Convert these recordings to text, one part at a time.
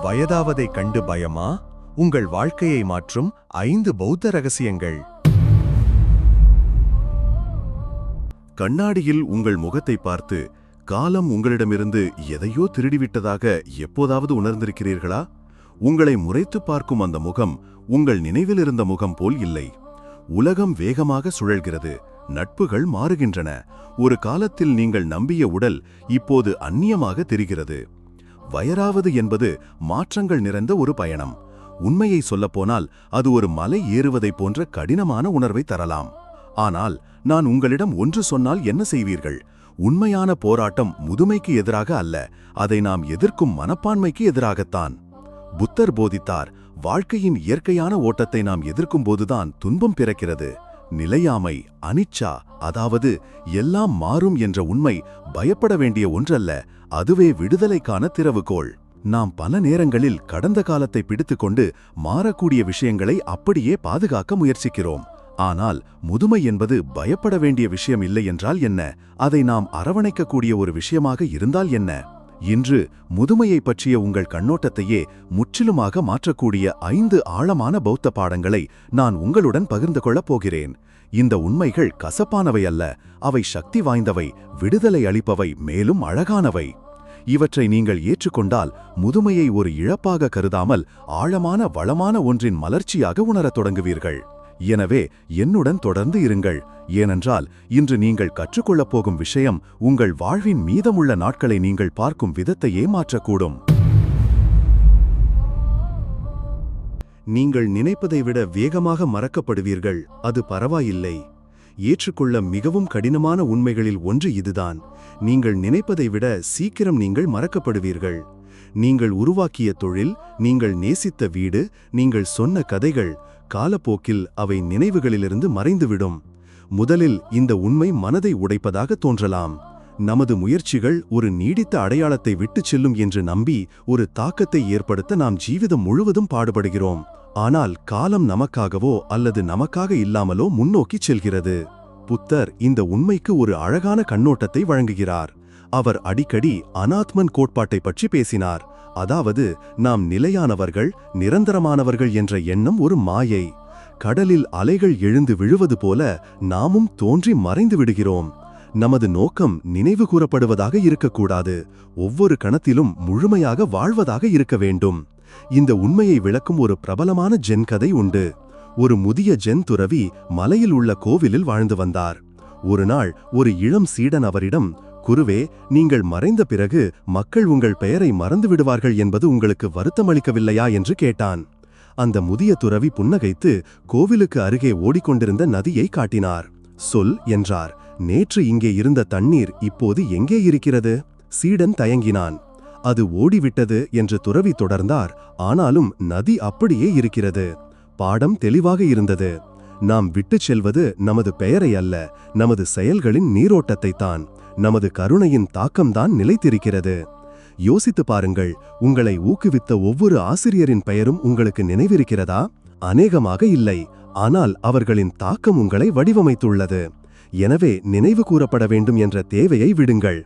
வயதாவதை கண்டு பயமா? உங்கள் வாழ்க்கையை மாற்றும் ஐந்து பௌத்த ரகசியங்கள். கண்ணாடியில் உங்கள் முகத்தை பார்த்து காலம் உங்களிடமிருந்து எதையோ திருடிவிட்டதாக எப்போதாவது உணர்ந்திருக்கிறீர்களா? உங்களை முறைத்துப் பார்க்கும் அந்த முகம் உங்கள் நினைவில் இருந்த முகம் போல் இல்லை. உலகம் வேகமாக சுழல்கிறது நட்புகள் மாறுகின்றன. ஒரு காலத்தில் நீங்கள் நம்பிய உடல் இப்போது அந்நியமாக தெரிகிறது. வயராவது என்பது மாற்றங்கள் நிறைந்த ஒரு பயணம். உண்மையை சொல்லப்போனால் அது ஒரு மலை ஏறுவதைப் போன்ற கடினமான உணர்வை தரலாம். ஆனால் நான் உங்களிடம் ஒன்று சொன்னால் என்ன செய்வீர்கள்? உண்மையான போராட்டம் முதுமைக்கு எதிராக அல்ல அதை நாம் எதிர்க்கும் மனப்பான்மைக்கு எதிராகத்தான். புத்தர் போதித்தார் வாழ்க்கையின் இயற்கையான ஓட்டத்தை நாம் எதிர்க்கும் போதுதான் துன்பம் பிறக்கிறது. நிலையாமை அனிச்சா அதாவது எல்லாம் மாறும் என்ற உண்மை பயப்பட வேண்டிய ஒன்றல்ல அதுவே விடுதலைக்கான திறவுகோள். நாம் பல நேரங்களில் கடந்த காலத்தை பிடித்துக்கொண்டு மாறக்கூடிய விஷயங்களை அப்படியே பாதுகாக்க முயற்சிக்கிறோம். ஆனால் முதுமை என்பது பயப்பட வேண்டிய விஷயம் இல்லை என்றால் என்ன? அதை நாம் அரவணைக்கக்கூடிய ஒரு விஷயமாக இருந்தால் என்ன? இன்று முதுமையை பற்றிய உங்கள் கண்ணோட்டத்தையே முற்றிலுமாக மாற்றக்கூடிய ஐந்து ஆழமான பௌத்த பாடங்களை நான் உங்களுடன் பகிர்ந்து கொள்ளப் போகிறேன். இந்த உண்மைகள் கசப்பானவை அல்ல அவை சக்தி வாய்ந்தவை விடுதலை அளிப்பவை மேலும் அழகானவை. இவற்றை நீங்கள் ஏற்றுக்கொண்டால் முதுமையை ஒரு இழப்பாக கருதாமல் ஆழமான வளமான ஒன்றின் மலர்ச்சியாக உணரத் தொடங்குவீர்கள். எனவே என்னுடன் தொடர்ந்து இருங்கள். ஏனென்றால் இன்று நீங்கள் கற்றுக்கொள்ளப் போகும் விஷயம் உங்கள் வாழ்வின் மீதமுள்ள நாட்களை நீங்கள் பார்க்கும் விதத்தையே மாற்றக்கூடும். நீங்கள் நினைப்பதை விட வேகமாக மறக்கப்படுவீர்கள். அது பரவாயில்லை. ஏற்றுக்கொள்ள மிகவும் கடினமான உண்மைகளில் ஒன்று இதுதான். நீங்கள் நினைப்பதை விட சீக்கிரம் நீங்கள் மறக்கப்படுவீர்கள். நீங்கள் உருவாக்கிய தொழில் நீங்கள் நேசித்த வீடு நீங்கள் சொன்ன கதைகள் காலப்போக்கில் அவை நினைவுகளிலிருந்து மறைந்துவிடும். முதலில் இந்த உண்மை மனதை உடைப்பதாக தோன்றலாம். நமது முயற்சிகள் ஒரு நீடித்த அடையாளத்தை விட்டுச் செல்லும் என்று நம்பி ஒரு தாக்கத்தை ஏற்படுத்த நாம் ஜீவிதம் முழுவதும் பாடுபடுகிறோம். ஆனால் காலம் நமக்காகவோ அல்லது நமக்காக இல்லாமலோ முன்னோக்கிச் செல்கிறது. புத்தர் இந்த உண்மைக்கு ஒரு அழகான கண்ணோட்டத்தை வழங்குகிறார். அவர் அடிக்கடி அனாத்மன் கோட்பாட்டை பற்றி பேசினார். அதாவது நாம் நிலையானவர்கள் நிரந்தரமானவர்கள் என்ற எண்ணம் ஒரு மாயை. கடலில் அலைகள் எழுந்து விழுவது போல நாமும் தோன்றி மறைந்து விடுகிறோம். நமது நோக்கம் நினைவு கூறப்படுவதாக இருக்கக்கூடாது. ஒவ்வொரு கணத்திலும் முழுமையாக வாழ்வதாக இருக்க வேண்டும். இந்த உண்மையை விளக்கும் ஒரு பிரபலமான ஜென் கதை உண்டு. ஒரு முதிய ஜென் துறவி மலையில் உள்ள கோவிலில் வாழ்ந்து வந்தார். ஒரு நாள் ஒரு இளம் சீடன் அவரிடம் குருவே நீங்கள் மறைந்த பிறகு மக்கள் உங்கள் பெயரை மறந்து விடுவார்கள் என்பது உங்களுக்கு வருத்தமளிக்கவில்லையா என்று கேட்டான். அந்த முதிய துறவி புன்னகைத்து கோவிலுக்கு அருகே ஓடிக்கொண்டிருந்த நதியை காட்டினார். சொல் என்றார். நேற்று இங்கே இருந்த தண்ணீர் இப்போது எங்கே இருக்கிறது? சீடன் தயங்கினான். அது ஓடிவிட்டது என்று துறவி தொடர்ந்தார். ஆனாலும் நதி அப்படியே இருக்கிறது. பாடம் தெளிவாக இருந்தது. நாம் விட்டுச் செல்வது நமது பெயரை அல்ல நமது செயல்களின் நீரோட்டத்தைத்தான் நமது கருணையின் தாக்கம்தான் நிலைத்திருக்கிறது. யோசித்து பாருங்கள் உங்களை ஊக்குவித்த ஒவ்வொரு ஆசிரியரின் பெயரும் உங்களுக்கு நினைவிருக்கிறதா? அநேகமாக இல்லை ஆனால் அவர்களின் தாக்கம் உங்களை வடிவமைத்துள்ளது. எனவே நினைவு கூறப்பட வேண்டும் என்ற தேவையை விடுங்கள்.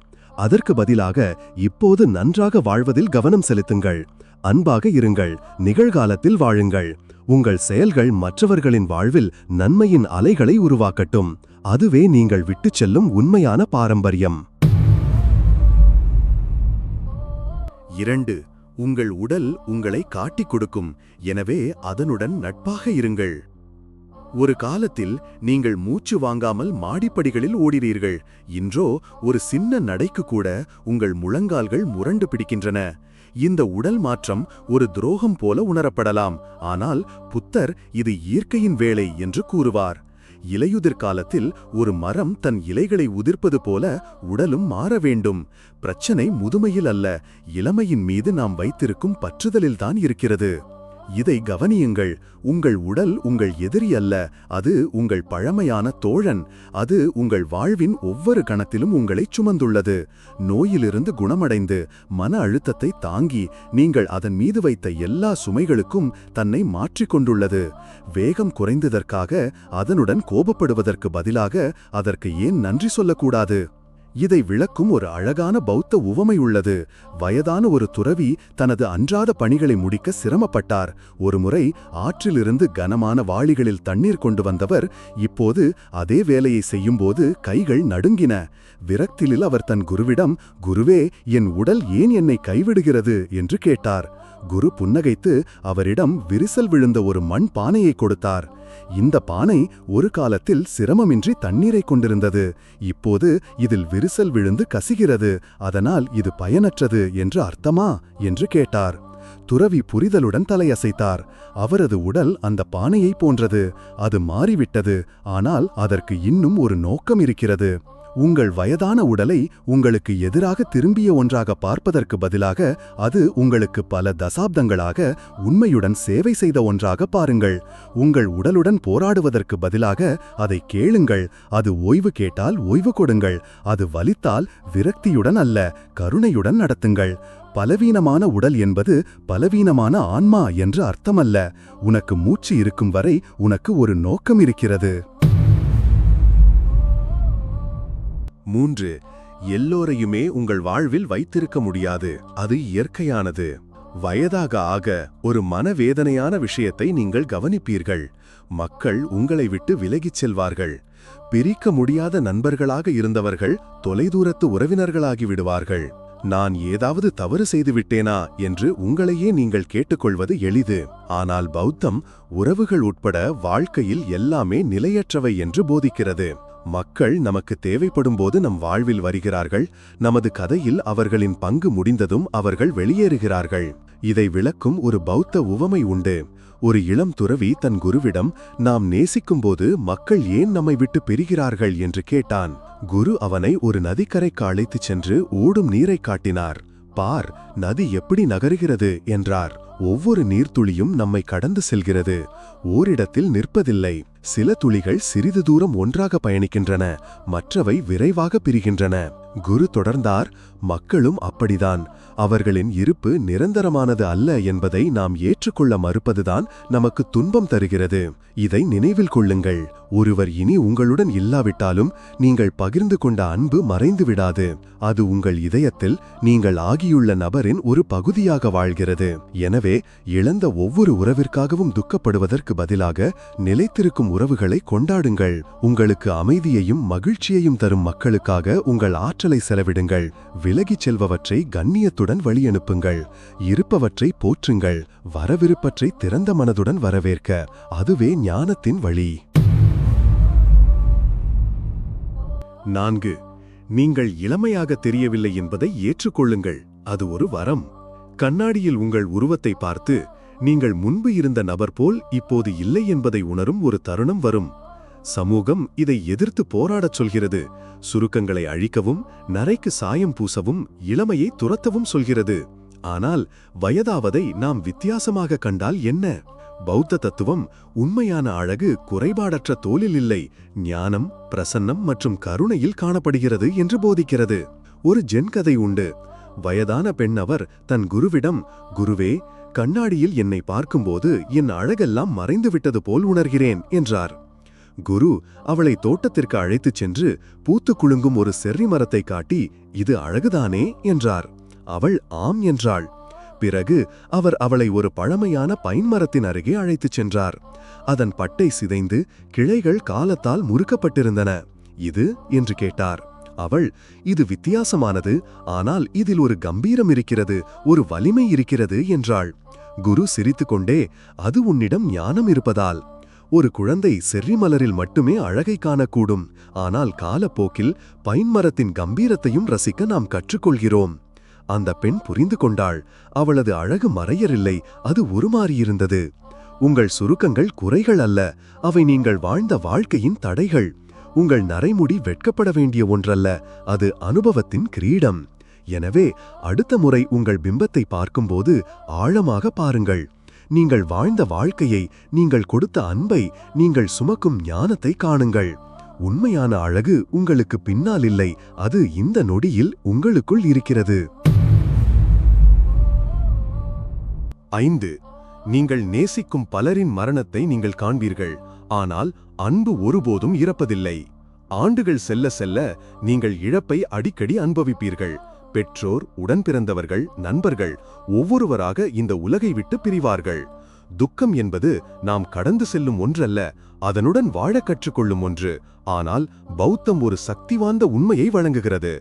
அதற்கு பதிலாக இப்போது நன்றாக வாழ்வதில் கவனம் செலுத்துங்கள். அன்பாக இருங்கள் நிகழ்காலத்தில் வாழுங்கள். உங்கள் செயல்கள் மற்றவர்களின் வாழ்வில் நன்மையின் அலைகளை உருவாக்கட்டும். அதுவே நீங்கள் விட்டுச் செல்லும் உண்மையான பாரம்பரியம். இரண்டு உங்கள் உடல் உங்களை காட்டிக் கொடுக்கும். எனவே அதனுடன் நட்பாக இருங்கள். ஒரு காலத்தில் நீங்கள் மூச்சு வாங்காமல் மாடிப்படிகளில் ஓடினீர்கள். இன்றோ ஒரு சின்ன நடைக்கு கூட உங்கள் முழங்கால்கள் முரண்டு பிடிக்கின்றன. இந்த உடல் மாற்றம் ஒரு துரோகம் போல உணரப்படலாம். ஆனால் புத்தர் இது இயற்கையின் வேலை என்று கூறுவார். இலையுதிர் காலத்தில் ஒரு மரம் தன் இலைகளை உதிர்ப்பது போல உடலும் மாற வேண்டும். பிரச்சனை முதுமையில் அல்ல இளமையின் மீது நாம் வைத்திருக்கும் பற்றுதலில்தான் இருக்கிறது. இதை கவனியுங்கள். உங்கள் உடல் உங்கள் எதிரி அல்ல. அது உங்கள் பழமையான தோழன். அது உங்கள் வாழ்வின் ஒவ்வொரு கணத்திலும் உங்களைச் சுமந்துள்ளது. நோயிலிருந்து குணமடைந்து மன அழுத்தத்தை தாங்கி நீங்கள் அதன் மீது வைத்த எல்லா சுமைகளுக்கும் தன்னை மாற்றிக்கொண்டுள்ளது வேகம் குறைந்ததற்காக அதனுடன் கோபப்படுவதற்கு பதிலாக அதற்கு ஏன் நன்றி சொல்லக்கூடாது? இதை விளக்கும் ஒரு அழகான பௌத்த உவமை உள்ளது. வயதான ஒரு துறவி தனது அன்றாத பணிகளை முடிக்க சிரமப்பட்டார். ஒருமுறை ஆற்றிலிருந்து கனமான வாளிகளில் தண்ணீர் கொண்டு வந்தவர் இப்போது அதே வேலையை செய்யும்போது கைகள் நடுங்கின. விரக்திலில் அவர் தன் குருவிடம் குருவே என் உடல் ஏன் என்னை கைவிடுகிறது? என்று கேட்டார். குரு புன்னகைத்து அவரிடம் விரிசல் விழுந்த ஒரு மண் பானையை கொடுத்தார். இந்த பானை ஒரு காலத்தில் சிரமமின்றி தண்ணீரை கொண்டிருந்தது. இப்போது இதில் விரிசல் விழுந்து கசிகிறது. அதனால் இது பயனற்றது என்று அர்த்தமா? என்று கேட்டார். துறவி புரிதலுடன் தலையசைத்தார். அவரது உடல் அந்த பானையை போன்றது. அது மாறிவிட்டது. ஆனால் அதற்கு இன்னும் ஒரு நோக்கம் இருக்கிறது. உங்கள் வயதான உடலை உங்களுக்கு எதிராக திரும்பிய ஒன்றாக பார்ப்பதற்கு பதிலாக அது உங்களுக்கு பல தசாப்தங்களாக உண்மையுடன் சேவை செய்த ஒன்றாக பாருங்கள். உங்கள் உடலுடன் போராடுவதற்கு பதிலாக அதை கேளுங்கள். அது ஓய்வு கேட்டால் ஓய்வு கொடுங்கள். அது வலித்தால் விரக்தியுடன் அல்ல கருணையுடன் நடத்துங்கள். பலவீனமான உடல் என்பது பலவீனமான ஆன்மா என்று அர்த்தமல்ல. உனக்கு மூச்சு இருக்கும் வரை உனக்கு ஒரு நோக்கம் இருக்கிறது. மூன்று எல்லோரையுமே உங்கள் வாழ்வில் வைத்திருக்க முடியாது. அது இயற்கையானது. வயதாக ஆக ஒரு மனவேதனையான விஷயத்தை நீங்கள் கவனிப்பீர்கள். மக்கள் உங்களை விட்டு விலகிச் செல்வார்கள். பிரிக்க முடியாத நண்பர்களாக இருந்தவர்கள் தொலைதூரத்து உறவினர்களாகி விடுவார்கள். நான் ஏதாவது தவறு செய்து விட்டேனா என்று உங்களையே நீங்கள் கேட்டுக்கொள்வது எளிது. ஆனால் பௌத்தம் உறவுகள் உட்பட வாழ்க்கையில் எல்லாமே நிலையற்றவை என்று போதிக்கிறது. மக்கள் நமக்கு தேவைப்படும்போது நம் வாழ்வில் வருகிறார்கள். நமது கதையில் அவர்களின் பங்கு முடிந்ததும் அவர்கள் வெளியேறுகிறார்கள். இதை விளக்கும் ஒரு பௌத்த உவமை உண்டு. ஒரு இளம் துறவி தன் குருவிடம் நாம் நேசிக்கும்போது மக்கள் ஏன் நம்மை விட்டு பிரிகிறார்கள்? என்று கேட்டான். குரு அவனை ஒரு நதிக்கரைக்கு அழைத்துச் சென்று ஓடும் நீரைக் காட்டினார். பார் நதி எப்படி நகருகிறது? என்றார். ஒவ்வொரு நீர்த்துளியும் நம்மை கடந்து செல்கிறது. ஓரிடத்தில் நிற்பதில்லை. சில துளிகள் சிறிது தூரம் ஒன்றாக பயணிக்கின்றன மற்றவை விரைவாக பிரிகின்றன. குரு தொடர்ந்தார் மக்களும் அப்படிதான். அவர்களின் இருப்பு நிரந்தரமானது அல்ல என்பதை நாம் ஏற்றுக்கொள்ள மறுப்பதுதான் நமக்கு துன்பம் தருகிறது. இதை நினைவில் கொள்ளுங்கள். ஒருவர் இனி உங்களுடன் இல்லாவிட்டாலும் நீங்கள் பகிர்ந்து கொண்ட அன்பு மறைந்து விடாது. அது உங்கள் இதயத்தில் நீங்கள் ஆகியுள்ள நபரின் ஒரு பகுதியாக வாழ்கிறது. எனவே இழந்த ஒவ்வொரு உறவிற்காகவும் துக்கப்படுவதற்கு பதிலாக நிலைத்திருக்கும் உறவுகளை கொண்டாடுங்கள். உங்களுக்கு அமைதியையும் மகிழ்ச்சியையும் தரும் மக்களுக்காக உங்கள் ஆற்றலை செலவிடுங்கள். விலகிச் செல்பவற்றை கண்ணியத்துடன் வழியனுப்புங்கள். இருப்பவற்றை போற்றுங்கள். வரவிருப்பற்றை திறந்த மனதுடன் வரவேற்க. அதுவே ஞானத்தின் வழி. நான்கு. நீங்கள் இளமையாக தெரியவில்லை என்பதை ஏற்றுக்கொள்ளுங்கள். அது ஒரு வரம். கண்ணாடியில் உங்கள் உருவத்தை பார்த்து நீங்கள் முன்பு இருந்த நபர் போல் இப்போது இல்லை என்பதை உணரும் ஒரு தருணம் வரும். சமூகம் இதை எதிர்த்து போராடச் சொல்கிறது. சுருக்கங்களை அழிக்கவும் நரைக்கு சாயம் பூசவும் இளமையை துரத்தவும் சொல்கிறது. ஆனால் வயதாவதை நாம் வித்தியாசமாக கண்டால் என்ன? பௌத்த தத்துவம் உண்மையான அழகு குறைபாடற்ற தோலில் இல்லை ஞானம் பிரசன்னம் மற்றும் கருணையில் காணப்படுகிறது என்று போதிக்கிறது. ஒரு ஜென் கதை உண்டு. வயதான பெண் அவர் தன் குருவிடம் குருவே கண்ணாடியில் என்னை பார்க்கும்போது என் அழகெல்லாம் மறைந்து விட்டது போல் உணர்கிறேன் என்றார். குரு அவளை தோட்டத்திற்கு அழைத்துச் சென்று பூத்து குலுங்கும் ஒரு செர்ரி மரத்தை காட்டி இது அழகுதானே? என்றார். அவள் ஆம் என்றாள். பிறகு அவர் அவளை ஒரு பழமையான பைன் மரத்தின் அருகே அழைத்துச் சென்றார். அதன் பட்டை சிதைந்து கிளைகள் காலத்தால் முறுக்கப்பட்டிருந்தன. இது? என்று கேட்டார். அவள் இது வித்தியாசமானது ஆனால் இதில் ஒரு கம்பீரம் இருக்கிறது ஒரு வலிமை இருக்கிறது என்றாள். குரு சிரித்துக்கொண்டே அது உன்னிடம் ஞானம் இருப்பதால். ஒரு குழந்தை செர்ரிமலரில் மட்டுமே அழகை காணக்கூடும். ஆனால் காலப்போக்கில் பைன் மரத்தின் கம்பீரத்தையும் ரசிக்க நாம் கற்றுக்கொள்கிறோம். அந்த பெண் புரிந்து கொண்டாள். அவளது அழகு மறையரில்லை அது உருமாறியிருந்தது. உங்கள் சுருக்கங்கள் குறைகள் அல்ல. அவை நீங்கள் வாழ்ந்த வாழ்க்கையின் தடைகள். உங்கள் நரைமுடி வெட்கப்பட வேண்டிய ஒன்றல்ல அது அனுபவத்தின் கிரீடம். எனவே அடுத்த முறை உங்கள் பிம்பத்தை பார்க்கும்போது ஆழமாக பாருங்கள். நீங்கள் வாழ்ந்த வாழ்க்கையை நீங்கள் கொடுத்த அன்பை நீங்கள் சுமக்கும் ஞானத்தை காணுங்கள். உண்மையான அழகு உங்களுக்கு பின்னால் இல்லை அது இந்த நொடியில் உங்களுக்குள் இருக்கிறது. ஐந்து. நீங்கள் நேசிக்கும் பலரின் மரணத்தை நீங்கள் காண்பீர்கள். ஆனால் அன்பு ஒருபோதும் இறப்பதில்லை. ஆண்டுகள் செல்ல செல்ல நீங்கள் இழப்பை அடிக்கடி அனுபவிப்பீர்கள். பெற்றோர் உடன்பிறந்தவர்கள் நண்பர்கள் ஒவ்வொருவராக இந்த உலகை விட்டு பிரிவார்கள். துக்கம் என்பது நாம் கடந்து செல்லும் ஒன்றல்ல அதனுடன் வாழக் கற்றுக்கொள்ளும் ஒன்று. ஆனால் பௌத்தம் ஒரு சக்திவாய்ந்த உண்மையை வழங்குகிறது.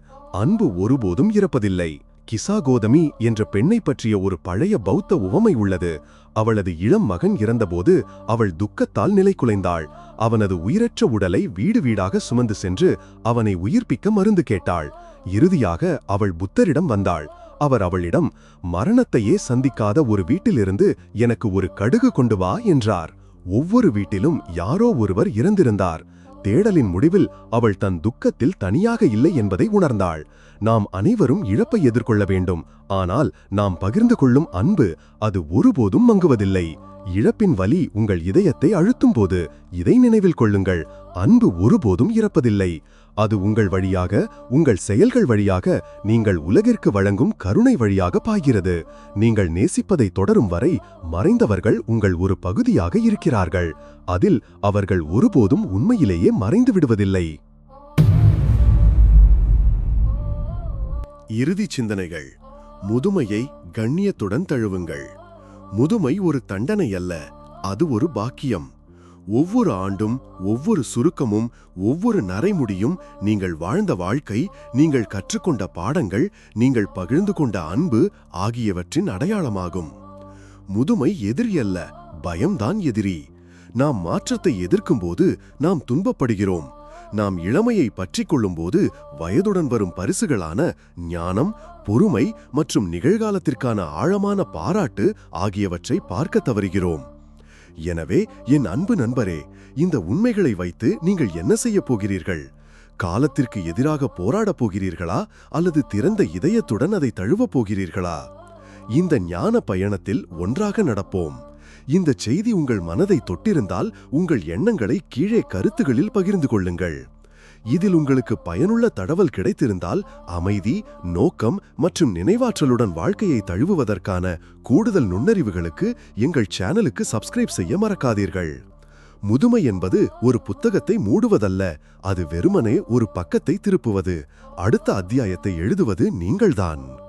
அன்பு ஒருபோதும் இறப்பதில்லை. கிசா கோதமி என்ற பெண்ணை பற்றிய ஒரு பழைய பௌத்த உவமை உள்ளது. அவளது இளம் மகன் இறந்தபோது அவள் துக்கத்தால் நிலைகுலைந்தாள் அவனது உயிரற்ற உடலை வீடு வீடாக சுமந்து சென்று அவனை உயிர்ப்பிக்க மருந்து கேட்டாள். இறுதியாக அவள் புத்தரிடம் வந்தாள். அவர் அவளிடம் மரணத்தையே சந்திக்காத ஒரு வீட்டிலிருந்து எனக்கு ஒரு கடுகு கொண்டு வா என்றார். ஒவ்வொரு வீட்டிலும் யாரோ ஒருவர் இறந்திருந்தார். தேடலின் முடிவில் அவள் தன் துக்கத்தில் தனியாக இல்லை என்பதை உணர்ந்தாள். நாம் அனைவரும் இழப்பை எதிர்கொள்ள வேண்டும். ஆனால் நாம் பகிர்ந்து கொள்ளும் அன்பு அது ஒருபோதும் மங்குவதில்லை. இழப்பின் வலி உங்கள் இதயத்தை அழுத்தும் போது இதை நினைவில் கொள்ளுங்கள். அன்பு ஒருபோதும் இறப்பதில்லை. அது உங்கள் வழியாக உங்கள் செயல்கள் வழியாக நீங்கள் உலகிற்கு வழங்கும் கருணை வழியாக பாய்கிறது. நீங்கள் நேசிப்பதை தொடரும் வரை மறைந்தவர்கள் உங்கள் ஒரு பகுதியாக இருக்கிறார்கள். அதில் அவர்கள் ஒருபோதும் உண்மையிலேயே மறைந்து விடுவதில்லை. இறுதிச் சிந்தனைகள். முதுமையை கண்ணியத்துடன் தழுவுங்கள். முதுமை ஒரு தண்டனை அல்ல அது ஒரு பாக்கியம். ஒவ்வொரு ஆண்டும் ஒவ்வொரு சுருக்கமும் ஒவ்வொரு நரைமுடியும் நீங்கள் வாழ்ந்த வாழ்க்கை நீங்கள் கற்றுக்கொண்ட பாடங்கள் நீங்கள் பகிர்ந்து கொண்ட அன்பு ஆகியவற்றின் அடையாளமாகும். முதுமை எதிரி அல்ல பயம்தான் எதிரி. நாம் மாற்றத்தை எதிர்க்கும்போது நாம் துன்பப்படுகிறோம். நாம் இளமையை பற்றிக் கொள்ளும்போது வயதுடன் வரும் பரிசுகளான ஞானம் பொறுமை மற்றும் நிகழ்காலத்திற்கான ஆழமான பாராட்டு ஆகியவற்றை பார்க்க தவறுகிறோம். எனவே என் அன்பு நண்பரே இந்த உண்மைகளை வைத்து நீங்கள் என்ன செய்யப் போகிறீர்கள்? காலத்திற்கு எதிராக போராடப் போகிறீர்களா? அல்லது திறந்த இதயத்துடன் அதை தழுவப் போகிறீர்களா? இந்த ஞான பயணத்தில் ஒன்றாக நடப்போம். இந்த செய்தி உங்கள் மனதை தொட்டிருந்தால் உங்கள் எண்ணங்களை கீழே கருத்துகளில் பகிர்ந்து கொள்ளுங்கள். இதில் உங்களுக்கு பயனுள்ள தடவல் கிடைத்திருந்தால் அமைதி நோக்கம் மற்றும் நினைவாற்றலுடன் வாழ்க்கையை தழுவுவதற்கான கூடுதல் நுண்ணறிவுகளுக்கு எங்கள் சேனலுக்கு சப்ஸ்கிரைப் செய்ய மறக்காதீர்கள். முதுமை என்பது ஒரு புத்தகத்தை மூடுவதல்ல அது வெறுமனே ஒரு பக்கத்தை திருப்புவது. அடுத்த அத்தியாயத்தை எழுதுவது நீங்கள்தான்.